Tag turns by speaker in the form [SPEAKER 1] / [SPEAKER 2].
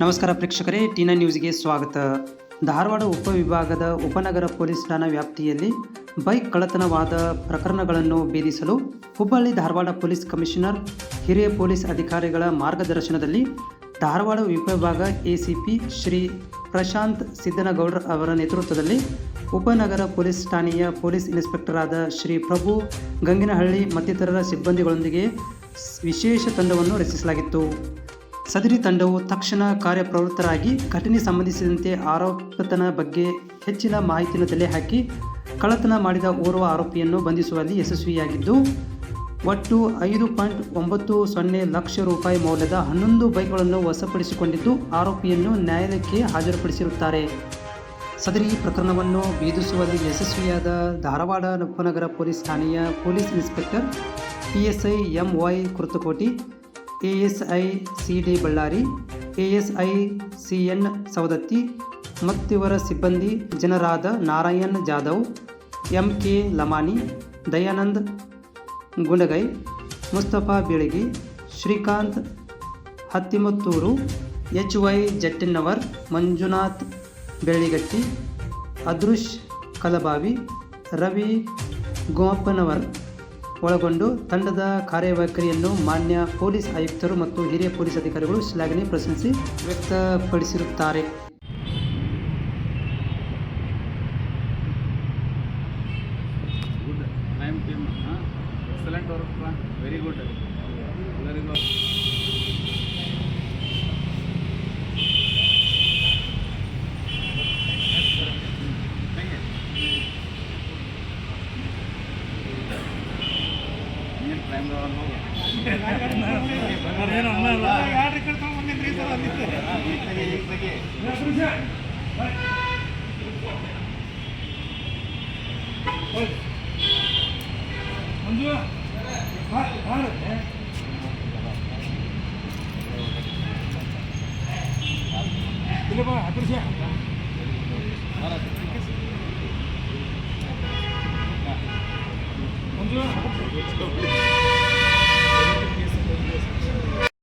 [SPEAKER 1] ನಮಸ್ಕಾರ ಪ್ರೇಕ್ಷಕರೇ ಟಿನ ನ್ಯೂಸ್ಗೆ ಸ್ವಾಗತ. ಧಾರವಾಡ ಉಪವಿಭಾಗದ ಉಪನಗರ ಪೊಲೀಸ್ ಠಾಣಾ ವ್ಯಾಪ್ತಿಯಲ್ಲಿ ಬೈಕ್ ಕಳ್ಳತನವಾದ ಪ್ರಕರಣಗಳನ್ನು ಭೇದಿಸಲು ಹುಬ್ಬಳ್ಳಿ ಧಾರವಾಡ ಪೊಲೀಸ್ ಕಮಿಷನರ್, ಹಿರಿಯ ಪೊಲೀಸ್ ಅಧಿಕಾರಿಗಳ ಮಾರ್ಗದರ್ಶನದಲ್ಲಿ ಧಾರವಾಡ ಉಪವಿಭಾಗ ಎಸಿಪಿ ಶ್ರೀ ಪ್ರಶಾಂತ್ ಸಿದ್ದನಗೌಡರ್ ಅವರ ನೇತೃತ್ವದಲ್ಲಿ ಉಪನಗರ ಪೊಲೀಸ್ ಠಾಣೆಯ ಪೊಲೀಸ್ ಇನ್ಸ್ಪೆಕ್ಟರ್ ಆದ ಶ್ರೀ ಪ್ರಭು ಗಂಗಿನಹಳ್ಳಿ ಮತ್ತಿತರರ ಸಿಬ್ಬಂದಿಗಳೊಂದಿಗೆ ವಿಶೇಷ ತಂಡವನ್ನು ರಚಿಸಲಾಗಿತ್ತು. ಸದರಿ ತಂಡವು ತಕ್ಷಣ ಕಾರ್ಯಪ್ರವೃತ್ತರಾಗಿ, ಘಟನೆ ಸಂಬಂಧಿಸಿದಂತೆ ಆರೋಪತನ ಬಗ್ಗೆ ಹೆಚ್ಚಿನ ಮಾಹಿತಿಯನ್ನು ತಲೆ ಹಾಕಿ ಕಳ್ಳತನ ಮಾಡಿದ ಓರ್ವ ಆರೋಪಿಯನ್ನು ಬಂಧಿಸುವಲ್ಲಿ ಯಶಸ್ವಿಯಾಗಿದ್ದು, ಒಟ್ಟು ಐದು ಪಾಯಿಂಟ್ ಒಂಬತ್ತು ಸೊನ್ನೆ ಲಕ್ಷ ರೂಪಾಯಿ ಮೌಲ್ಯದ ಹನ್ನೊಂದು ಬೈಕ್ಗಳನ್ನು ವಶಪಡಿಸಿಕೊಂಡಿದ್ದು, ಆರೋಪಿಯನ್ನು ನ್ಯಾಯಾಲಯಕ್ಕೆ ಹಾಜರುಪಡಿಸಿರುತ್ತಾರೆ. ಸದರಿ ಪ್ರಕರಣವನ್ನು ಬೀದಿಸುವಲ್ಲಿ ಯಶಸ್ವಿಯಾದ ಧಾರವಾಡ ಉಪನಗರ ಪೊಲೀಸ್ ಠಾಣೆಯ police inspector P S I M Y Kurtakoti A S I C D Ballari, A S I C N Savadatti, ಮತ್ತಿವರ ಸಿಬ್ಬಂದಿ ಜನರಾದ Narayan Jadhav, M K Lamani Dayanand Gundagai Mustafa Bilagi, Shrikant Hattimattur, H Y Jattinavar, Manjunath Belligatti, Adrush Kalabavi, Ravi Gopanavar. ಒಳಗೊಂಡು ತಂಡದ ಕಾರ್ಯವೈಖರಿಯನ್ನು ಮಾನ್ಯ police ಆಯುಕ್ತರು ಮತ್ತು ಹಿರಿಯ police ಅಧಿಕಾರಿಗಳು ಶ್ಲಾಘನೆ ಪ್ರಶಂಸಿ ವ್ಯಕ್ತಪಡಿಸಿರುತ್ತಾರೆ.
[SPEAKER 2] Good team excellent work very good ಎಲ್ಲರಿಗೂ ಏನು ಕ್ರೈಮ್
[SPEAKER 3] ಮಂಜು